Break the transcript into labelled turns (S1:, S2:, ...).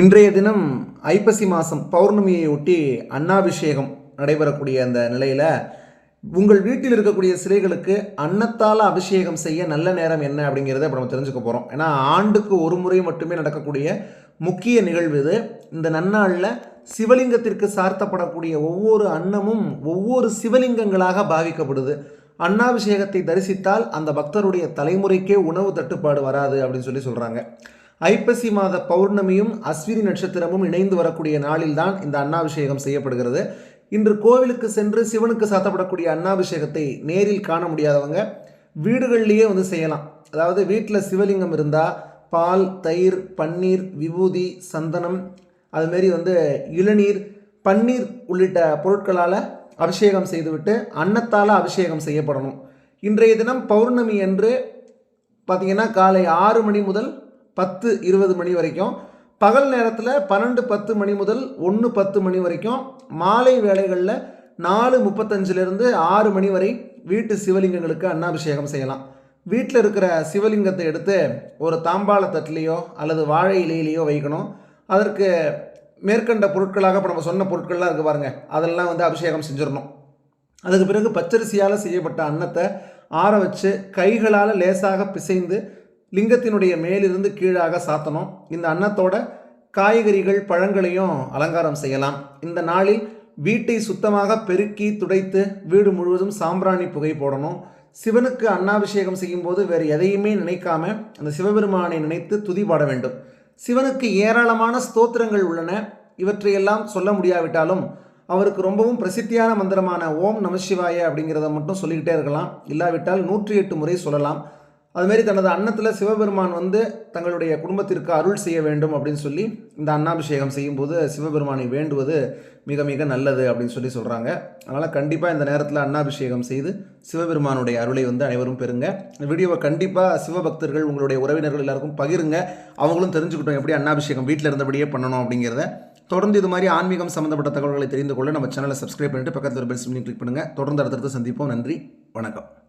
S1: இன்றைய தினம் ஐப்பசி மாதம் பௌர்ணமியை ஒட்டி அன்னாபிஷேகம் நடைபெறக்கூடிய அந்த நிலையில் உங்கள் வீட்டில் இருக்கக்கூடிய சிலைகளுக்கு அன்னத்தால் அபிஷேகம் செய்ய நல்ல நேரம் என்ன அப்படிங்கிறத இப்போ நம்ம தெரிஞ்சுக்க போகிறோம் ஏன்னா ஆண்டுக்கு ஒரு முறை மட்டுமே நடக்கக்கூடிய முக்கிய நிகழ்வு இது. இந்த நன்னாளில் சிவலிங்கத்திற்கு சார்த்தப்படக்கூடிய ஒவ்வொரு அன்னமும் ஒவ்வொரு சிவலிங்கங்களாக பாவிக்கப்படுது. அன்னாபிஷேகத்தை தரிசித்தால் அந்த பக்தருடைய தலைமுறைக்கே உணவு தட்டுப்பாடு வராது அப்படின்னு சொல்லி சொல்கிறாங்க ஐப்பசி மாத பௌர்ணமியும் அஸ்வினி நட்சத்திரமும் இணைந்து வரக்கூடிய நாளில்தான் இந்த அன்னாபிஷேகம் செய்யப்படுகிறது. இன்று கோவிலுக்கு சென்று சிவனுக்கு சாத்தப்படக்கூடிய அன்னாபிஷேகத்தை நேரில் காண முடியாதவங்க வீடுகள்லேயே வந்து செய்யலாம். அதாவது வீட்டில் சிவலிங்கம் இருந்தால் பால் தயிர் பன்னீர் விபூதி சந்தனம் அதுமாரி வந்து இளநீர் பன்னீர் உள்ளிட்ட பொருட்களால் அபிஷேகம் செய்துவிட்டு அன்னத்தால் அபிஷேகம் செய்யப்படணும். இன்றைய தினம் பௌர்ணமி அன்று பார்த்தீங்கன்னா காலை ஆறு மணி முதல் பத்து இருபது மணி வரைக்கும். பகல் நேரத்தில் பன்னெண்டு பத்து மணி முதல் ஒன்று பத்து மணி வரைக்கும். மாலை வேளைகளில் நாலு முப்பத்தஞ்சிலிருந்து ஆறு மணி வரை வீட்டு சிவலிங்கங்களுக்கு அன்னாபிஷேகம் செய்யலாம். வீட்டில் இருக்கிற சிவலிங்கத்தை எடுத்து ஒரு தாம்பாள தட்டிலேயோ அல்லது வாழை இலையிலேயோ வைக்கணும். அதற்கு மேற்கண்ட பொருட்களாக இப்போ நம்ம சொன்ன பொருட்கள்லாம் இருக்குது பாருங்கள் அதெல்லாம் வந்து அபிஷேகம் செஞ்சிடணும். அதுக்கு பிறகு பச்சரிசியால் செய்யப்பட்ட அன்னத்தை ஆற வச்சு கைகளால் லேசாக பிசைந்து லிங்கத்தினுடைய மேலிருந்து கீழாக சாத்தணும். இந்த அன்னத்தோட காய்கறிகள் பழங்களையும் அலங்காரம் செய்யலாம். இந்த நாளில் வீட்டை சுத்தமாக பெருக்கி துடைத்து வீடு முழுவதும் சாம்பிராணி புகை போடணும். சிவனுக்கு அன்னாபிஷேகம் செய்யும்போது வேறு எதையுமே நினைக்காம அந்த சிவபெருமானை நினைத்து துதி பாட வேண்டும். சிவனுக்கு ஏராளமான ஸ்தோத்திரங்கள் உள்ளன. இவற்றையெல்லாம் சொல்ல முடியாவிட்டாலும் அவருக்கு ரொம்பவும் பிரசித்தியான மந்திரமான ஓம் நமசிவாய அப்படிங்கிறத மட்டும் சொல்லிக்கிட்டே இருக்கலாம். இல்லாவிட்டால் நூற்றி எட்டு முறை சொல்லலாம். அதுமாரி தனது அன்னத்தில் சிவபெருமான் வந்து தங்களுடைய குடும்பத்திற்கு அருள் செய்ய வேண்டும் அப்படின்னு சொல்லி இந்த அன்னாபிஷேகம் செய்யும்போது சிவபெருமானை வேண்டுவது மிக மிக நல்லது அப்படின்னு சொல்லி சொல்கிறாங்க அதனால் கண்டிப்பாக இந்த நேரத்தில் அன்னாபிஷேகம் செய்து சிவபெருமானுடைய அருளை வந்து அனைவரும் பெறுங்க. இந்த வீடியோவை கண்டிப்பாக சிவபக்தர்கள் உங்களுடைய உறவினர்கள் எல்லாருக்கும் பகிருங்க. அவங்களும் தெரிஞ்சுக்கிட்டோம் எப்படி அன்னாபிஷேகம் வீட்டில் இருந்தபடியே பண்ணணும் அப்படிங்கிறத. தொடர்ந்து இது மாதிரி ஆன்மீகம் சம்மந்தப்பட்ட தகவல்களை தெரிந்து கொள்ள நம்ம சேனலை சப்ஸ்கிரைப் பண்ணிட்டு பக்கத்தில் பெல் சிம்லையும் கிளிக் பண்ணுங்கள் தொடர்ந்து அடுத்தடுத்து சந்திப்போம். நன்றி. வணக்கம்.